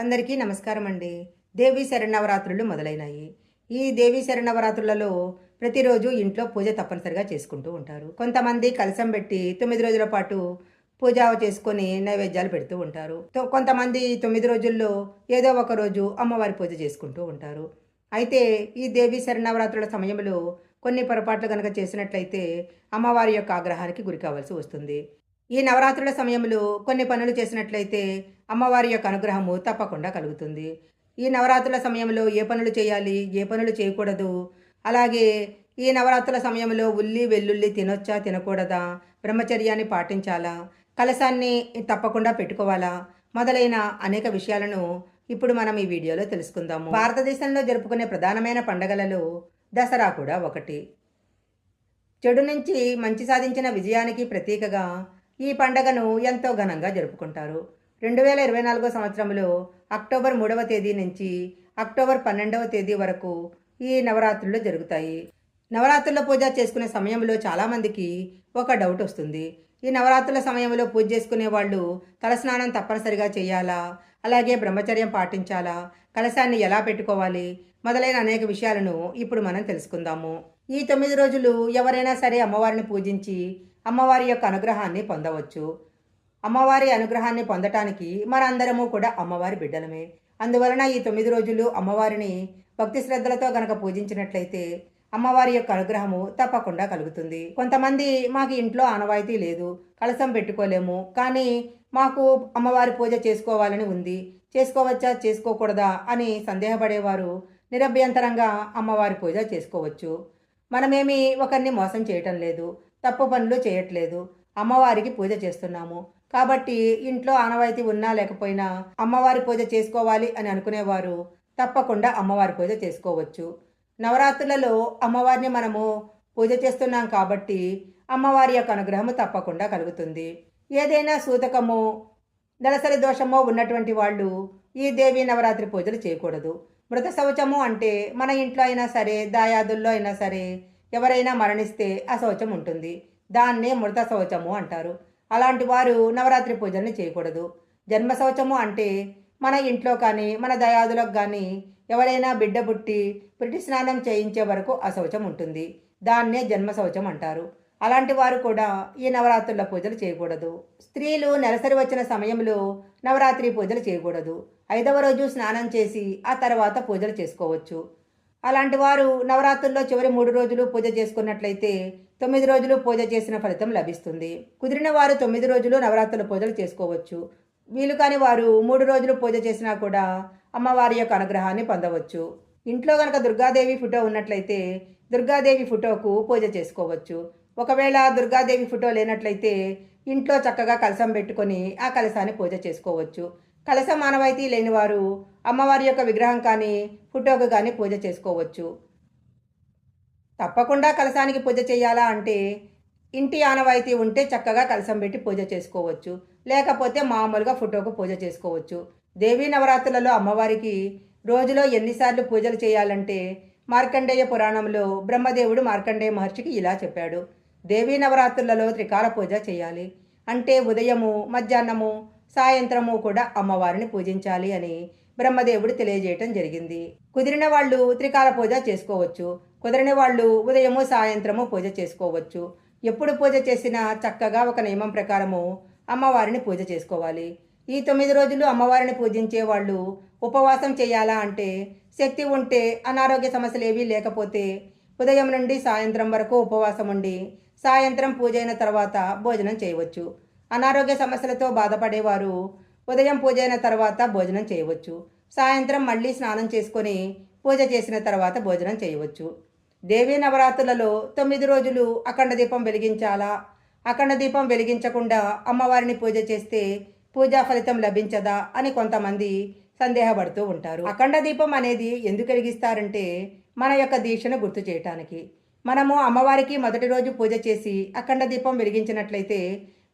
అందరికీ నమస్కారం అండి దేవీ శరణవరాత్రులు మొదలైనాయి. ఈ దేవీ శరణవరాత్రులలో ప్రతిరోజు ఇంట్లో పూజ తప్పనిసరిగా చేసుకుంటూ ఉంటారు. కొంతమంది కలసం పెట్టి తొమ్మిది రోజుల పాటు పూజ చేసుకొని నైవేద్యాలు పెడుతూ ఉంటారు. తో- కొంతమంది తొమ్మిది రోజుల్లో ఏదో ఒక రోజు అమ్మవారి పూజ చేసుకుంటూ ఉంటారు. అయితే ఈ దేవీ శరణవరాత్రుల సమయంలో కొన్ని పొరపాట్లు కనుక చేసినట్లయితే అమ్మవారి యొక్క ఆగ్రహానికి గురి కావాల్సి వస్తుంది. ఈ నవరాత్రుల సమయంలో కొన్ని పనులు చేసినట్లయితే అమ్మవారి యొక్క అనుగ్రహము తప్పకుండా కలుగుతుంది. ఈ నవరాత్రుల సమయంలో ఏ పనులు చేయాలి ఏ పనులు చేయకూడదు అలాగే ఈ నవరాత్రుల సమయంలో ఉల్లి వెల్లుల్లి తినొచ్చా తినకూడదా బ్రహ్మచర్యాన్ని పాటించాలా కలశాన్ని తప్పకుండా పెట్టుకోవాలా మొదలైన అనేక విషయాలను ఇప్పుడు మనం ఈ వీడియోలో తెలుసుకుందాము. భారతదేశంలో జరుపుకునే ప్రధానమైన పండగలలో దసరా కూడా ఒకటి. చెడు నుంచి మంచి సాధించిన విజయానికి ప్రతీకగా ఈ పండగను ఎంతో ఘనంగా జరుపుకుంటారు. రెండు వేల ఇరవై నాలుగో సంవత్సరంలో అక్టోబర్ మూడవ తేదీ నుంచి అక్టోబర్ పన్నెండవ తేదీ వరకు ఈ నవరాత్రులు జరుగుతాయి. నవరాత్రుల పూజ చేసుకునే సమయంలో చాలామందికి ఒక డౌట్ వస్తుంది. ఈ నవరాత్రుల సమయంలో పూజ చేసుకునే వాళ్ళు తలస్నానం తప్పనిసరిగా చేయాలా? అలాగే బ్రహ్మచర్యం పాటించాలా? కలశాన్ని ఎలా పెట్టుకోవాలి? మొదలైన అనేక విషయాలను ఇప్పుడు మనం తెలుసుకుందాము. ఈ తొమ్మిది రోజులు ఎవరైనా సరే అమ్మవారిని పూజించి అమ్మవారి యొక్క అనుగ్రహాన్ని పొందవచ్చు. అమ్మవారి అనుగ్రహాన్ని పొందటానికి మనందరము కూడా అమ్మవారి బిడ్డలమే. అందువలన ఈ తొమ్మిది రోజులు అమ్మవారిని భక్తి శ్రద్ధలతో గనక పూజించినట్లయితే అమ్మవారి యొక్క అనుగ్రహము తప్పకుండా కలుగుతుంది. కొంతమంది మాకు ఇంట్లో ఆనవాయితీ లేదు కలసం పెట్టుకోలేము కానీ మాకు అమ్మవారి పూజ చేసుకోవాలని ఉంది. చేసుకోవచ్చా చేసుకోకూడదా అని సందేహపడేవారు నిరభ్యంతరంగా అమ్మవారి పూజ చేసుకోవచ్చు. మనమేమి ఒకరిని మోసం చేయటం లేదు తప్పు పనులు చేయట్లేదు అమ్మవారికి పూజ చేస్తున్నాము. కాబట్టి ఇంట్లో ఆనవాయితీ ఉన్నా లేకపోయినా అమ్మవారి పూజ చేసుకోవాలి అని అనుకునేవారు తప్పకుండా అమ్మవారి పూజ చేసుకోవచ్చు. నవరాత్రులలో అమ్మవారిని మనము పూజ చేస్తున్నాం కాబట్టి అమ్మవారి యొక్క అనుగ్రహము తప్పకుండా కలుగుతుంది. ఏదైనా సూతకము దళసరి దోషమో ఉన్నటువంటి వాళ్ళు ఈ దేవి నవరాత్రి పూజలు చేయకూడదు. మృత శౌచము అంటే మన ఇంట్లో అయినా సరే దాయాదుల్లో అయినా సరే ఎవరైనా మరణిస్తే ఆ శౌచం ఉంటుంది. దాన్నే మృత శౌచము అంటారు. అలాంటి వారు నవరాత్రి పూజల్ని చేయకూడదు. జన్మ శౌచము అంటే మన ఇంట్లో కానీ మన దయాదులకు కానీ ఎవరైనా బిడ్డ పుట్టి పిటి స్నానం చేయించే వరకు ఆ శౌచం ఉంటుంది. దాన్నే జన్మ శౌచం అంటారు. అలాంటి వారు కూడా ఈ నవరాత్రుల పూజలు చేయకూడదు. స్త్రీలు నెలసరి వచ్చిన సమయంలో నవరాత్రి పూజలు చేయకూడదు. ఐదవ రోజు స్నానం చేసి ఆ తర్వాత పూజలు చేసుకోవచ్చు. అలాంటి వారు నవరాత్రుల్లో చివరి మూడు రోజులు పూజ చేసుకున్నట్లయితే తొమ్మిది రోజులు పూజ చేసిన ఫలితం లభిస్తుంది. కుదిరిన వారు తొమ్మిది రోజులు నవరాత్రుల పూజలు చేసుకోవచ్చు. వీలు కాని వారు మూడు రోజులు పూజ చేసినా కూడా అమ్మవారి యొక్క అనుగ్రహాన్ని పొందవచ్చు. ఇంట్లో కనుక దుర్గాదేవి ఫోటో ఉన్నట్లయితే దుర్గాదేవి ఫోటోకు పూజ చేసుకోవచ్చు. ఒకవేళ దుర్గాదేవి ఫోటో లేనట్లయితే ఇంట్లో చక్కగా కలసం పెట్టుకొని ఆ కలసాన్ని పూజ చేసుకోవచ్చు. కలస మానవాయితీ లేనివారు అమ్మవారి యొక్క విగ్రహం కానీ ఫోటోకు కానీ పూజ చేసుకోవచ్చు. తప్పకుండా కలసానికి పూజ చేయాలా అంటే ఇంటి ఆనవాయితీ ఉంటే చక్కగా కలసం పెట్టి పూజ చేసుకోవచ్చు. లేకపోతే మామూలుగా ఫోటోకు పూజ చేసుకోవచ్చు. దేవీ నవరాత్రులలో అమ్మవారికి రోజులో ఎన్నిసార్లు పూజలు చేయాలంటే మార్కండేయ పురాణంలో బ్రహ్మదేవుడు మార్కండేయ మహర్షికి ఇలా చెప్పాడు. దేవీ నవరాత్రులలో త్రికాల పూజ చేయాలి. అంటే ఉదయము మధ్యాహ్నము సాయంత్రము కూడా అమ్మవారిని పూజించాలి అని బ్రహ్మదేవుడు తెలియజేయటం జరిగింది. కుదిరిన వాళ్ళు త్రికాల పూజ చేసుకోవచ్చు. కుదిరిన వాళ్ళు ఉదయము సాయంత్రము పూజ చేసుకోవచ్చు. ఎప్పుడు పూజ చేసినా చక్కగా ఒక నియమం ప్రకారము అమ్మవారిని పూజ చేసుకోవాలి. ఈ తొమ్మిది రోజులు అమ్మవారిని పూజించే వాళ్ళు ఉపవాసం చేయాలా అంటే శక్తి ఉంటే అనారోగ్య సమస్యలు ఏవీ లేకపోతే ఉదయం నుండి సాయంత్రం వరకు ఉపవాసం ఉండి సాయంత్రం పూజ అయిన తర్వాత భోజనం చేయవచ్చు. అనారోగ్య సమస్యలతో బాధపడేవారు ఉదయం పూజ అయిన తర్వాత భోజనం చేయవచ్చు. సాయంత్రం మళ్ళీ స్నానం చేసుకొని పూజ చేసిన తర్వాత భోజనం చేయవచ్చు. దేవీ నవరాత్రులలో తొమ్మిది రోజులు అఖండ దీపం వెలిగించాలా? అఖండ దీపం వెలిగించకుండా అమ్మవారిని పూజ చేస్తే పూజా ఫలితం లభించదా అని కొంతమంది సందేహపడుతూ ఉంటారు. అఖండ దీపం అనేది ఎందుకు వెలిగిస్తారంటే మన యొక్క దీక్షను గుర్తు చేయటానికి. మనము అమ్మవారికి మొదటి రోజు పూజ చేసి అఖండ దీపం వెలిగించినట్లయితే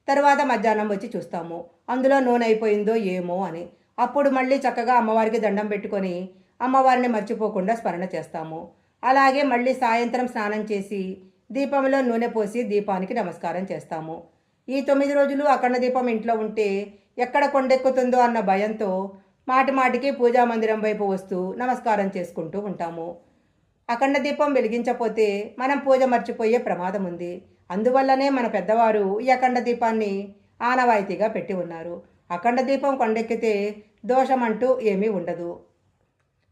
తర్వాత మధ్యాహ్నం వచ్చి చూస్తాము. అందులో నూనె అయిపోయిందో ఏమో అని. అప్పుడు మళ్ళీ చక్కగా అమ్మవారికి దండం పెట్టుకొని అమ్మవారిని మర్చిపోకుండా స్మరణ చేస్తాము. అలాగే మళ్ళీ సాయంత్రం స్నానం చేసి దీపంలో నూనె పోసి దీపానికి నమస్కారం చేస్తాము. ఈ తొమ్మిది రోజులు అఖండ దీపం ఇంట్లో ఉంటే ఎక్కడ కొండెక్కుతుందో అన్న భయంతో మాటి మాటికి పూజా మందిరం వైపు వస్తూ నమస్కారం చేసుకుంటూ ఉంటాము. అఖండ దీపం వెలిగించపోతే మనం పూజ మర్చిపోయే ప్రమాదం ఉంది. అందువల్లనే మన పెద్దవారు ఈ అఖండ దీపాన్ని ఆనవాయితీగా పెట్టి ఉన్నారు. అఖండ దీపం కొండెక్కితే దోషం అంటూ ఏమీ ఉండదు.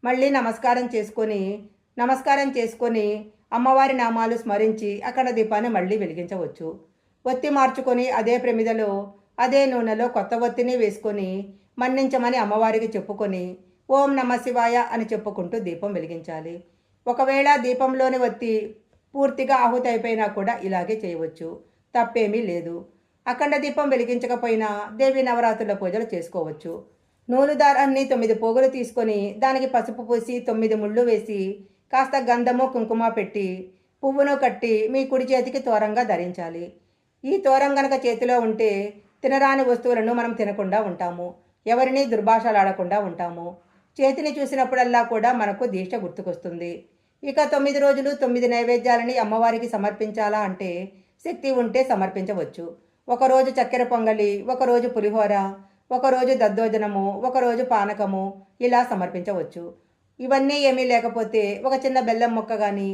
మళ్ళీ నమస్కారం చేసుకొని నమస్కారం చేసుకొని అమ్మవారి నామాలు స్మరించి అఖండ దీపాన్ని మళ్ళీ వెలిగించవచ్చు. ఒత్తి మార్చుకొని అదే ప్రమిదలో అదే నూనెలో కొత్త ఒత్తిని వేసుకొని మన్నించమని అమ్మవారికి చెప్పుకొని ఓం నమ శివాయ అని చెప్పుకుంటూ దీపం వెలిగించాలి. ఒకవేళ దీపంలోని ఒత్తి పూర్తిగా ఆహుతి అయిపోయినా కూడా ఇలాగే చేయవచ్చు. తప్పేమీ లేదు. అఖండ దీపం వెలిగించకపోయినా దేవి నవరాత్రుల పూజలు చేసుకోవచ్చు. నూలు దారాన్ని తొమ్మిది పోగులు తీసుకొని దానికి పసుపు పూసి తొమ్మిది ముళ్ళు వేసి కాస్త గంధము కుంకుమ పెట్టి పువ్వును కట్టి మీ కుడి చేతికి తోరంగా ధరించాలి. ఈ తోరం గనక చేతిలో ఉంటే తినరాని వస్తువులను మనం తినకుండా ఉంటాము. ఎవరిని దుర్భాషలాడకుండా ఉంటాము. చేతిని చూసినప్పుడల్లా కూడా మనకు దీక్ష గుర్తుకొస్తుంది. ఇక తొమ్మిది రోజులు తొమ్మిది నైవేద్యాలని అమ్మవారికి సమర్పించాలా అంటే శక్తి ఉంటే సమర్పించవచ్చు. ఒకరోజు చక్కెర పొంగలి ఒకరోజు పులిహోర ఒకరోజు దద్దోజనము ఒకరోజు పానకము ఇలా సమర్పించవచ్చు. ఇవన్నీ ఏమీ లేకపోతే ఒక చిన్న బెల్లం ముక్క కానీ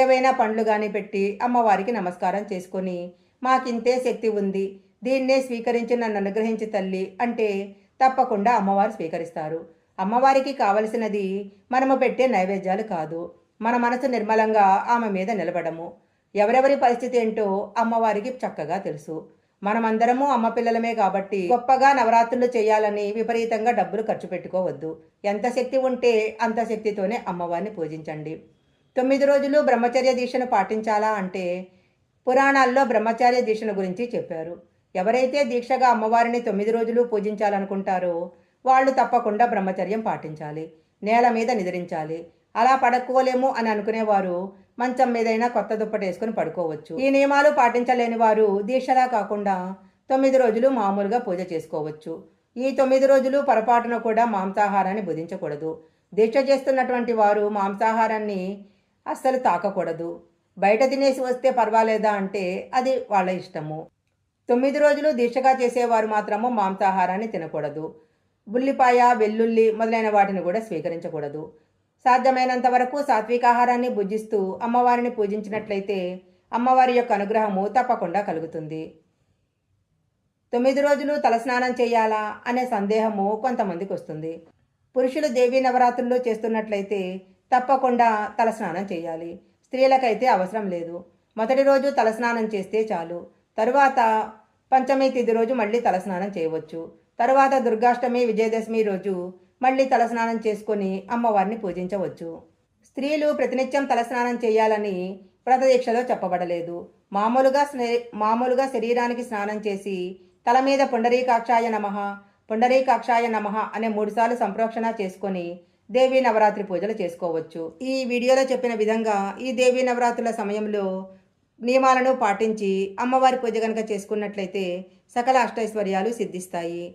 ఏవైనా పండ్లు కానీ పెట్టి అమ్మవారికి నమస్కారం చేసుకొని మాకింతే శక్తి ఉంది దీన్నే స్వీకరించి నన్ను అనుగ్రహించి తల్లి అంటే తప్పకుండా అమ్మవారు స్వీకరిస్తారు. అమ్మవారికి కావలసినది మనము పెట్టే నైవేద్యాలు కాదు. మన మనసు నిర్మలంగా ఆమె మీద నిలబడము. ఎవరెవరి పరిస్థితి ఏంటో అమ్మవారికి చక్కగా తెలుసు. మనమందరము అమ్మ పిల్లలమే కాబట్టి గొప్పగా నవరాత్రులు చేయాలని విపరీతంగా డబ్బులు ఖర్చు పెట్టుకోవద్దు. ఎంత శక్తి ఉంటే అంత శక్తితోనే అమ్మవారిని పూజించండి. తొమ్మిది రోజులు బ్రహ్మచర్య దీక్షను పాటించాలా అంటే పురాణాల్లో బ్రహ్మచార్య దీక్షను గురించి చెప్పారు. ఎవరైతే దీక్షగా అమ్మవారిని తొమ్మిది రోజులు పూజించాలనుకుంటారో వాళ్ళు తప్పకుండా బ్రహ్మచర్యం పాటించాలి. నేల మీద నిద్రించాలి. అలా పడుకోలేము అని అనుకునేవారు. మంచం మీదైనా కొత్త దుప్పటి వేసుకుని పడుకోవచ్చు. ఈ నియమాలు పాటించలేని వారు దీక్షలా కాకుండా తొమ్మిది రోజులు మామూలుగా పూజ చేసుకోవచ్చు. ఈ తొమ్మిది రోజులు పొరపాటున కూడా మాంసాహారాన్ని భుజించకూడదు. దీక్ష చేస్తున్నటువంటి వారు మాంసాహారాన్ని అస్సలు తాకకూడదు. బయట తినేసి వస్తే పర్వాలేదా అంటే అది వాళ్ళ ఇష్టము. తొమ్మిది రోజులు దీక్షగా చేసేవారు మాత్రము మాంసాహారాన్ని తినకూడదు. ఉల్లిపాయ వెల్లుల్లి మొదలైన వాటిని కూడా స్వీకరించకూడదు. సాధ్యమైనంత వరకు సాత్వికాహారాన్ని భుజిస్తూ అమ్మవారిని పూజించినట్లయితే అమ్మవారి యొక్క అనుగ్రహము తప్పకుండా కలుగుతుంది. తొమ్మిది రోజులు తలస్నానం చేయాలా అనే సందేహము కొంతమందికి వస్తుంది. పురుషులు దేవీ నవరాత్రుల్లో చేస్తున్నట్లయితే తప్పకుండా తలస్నానం చేయాలి. స్త్రీలకైతే అవసరం లేదు. మొదటి రోజు తలస్నానం చేస్తే చాలు. తరువాత పంచమి తిథి రోజు మళ్ళీ తలస్నానం చేయవచ్చు. తరువాత దుర్గాష్టమి విజయదశమి రోజు మళ్ళీ తలస్నానం చేసుకొని అమ్మవారిని పూజించవచ్చు. స్త్రీలు ప్రతినిత్యం తలస్నానం చేయాలని వ్రతదీక్షలో చెప్పబడలేదు. మామూలుగా స్నే- మామూలుగా శరీరానికి స్నానం చేసి తల మీద పుండరీకాక్షాయ నమః పుండరీకాక్షాయ నమః అనే మూడుసార్లు సంప్రోక్షణ చేసుకొని దేవీ నవరాత్రి పూజలు చేసుకోవచ్చు. ఈ వీడియోలో చెప్పిన విధంగా ఈ దేవీ నవరాత్రుల సమయంలో నియమాలను పాటించి అమ్మవారి పూజ కనుక చేసుకున్నట్లయితే సకల అష్టైశ్వర్యాలు సిద్ధిస్తాయి.